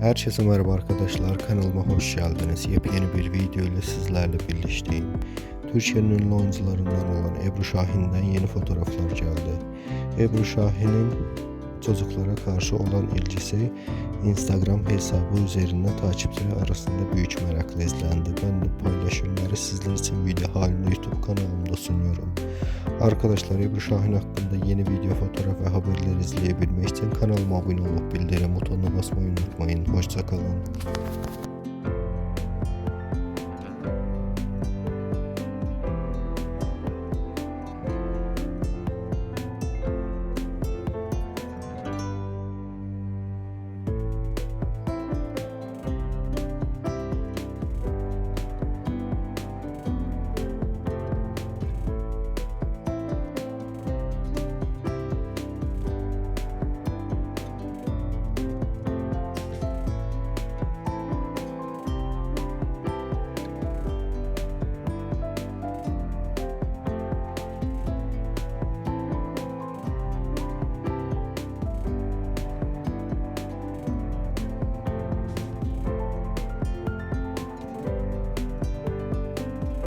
Herkese merhaba arkadaşlar kanalıma hoş geldiniz. Yepyeni bir video ile sizlerle birleşteyim. Türkiye'nin ünlü oyuncularından olan Ebru Şahin'den yeni fotoğraflar geldi. Ebru Şahin'in çocuklara karşı olan ilgisi Instagram hesabı üzerinden takipçiler arasında büyük merakla izlendi. Ben de paylaşımları sizler için video halinde YouTube kanalımda sunuyorum. Arkadaşlar Ebru Şahin hakkında yeni video, fotoğraf ve haberler izleyebilmek için kanalıma abone olup bildirim butonuna basmayı unutmayın. Hoşçakalın.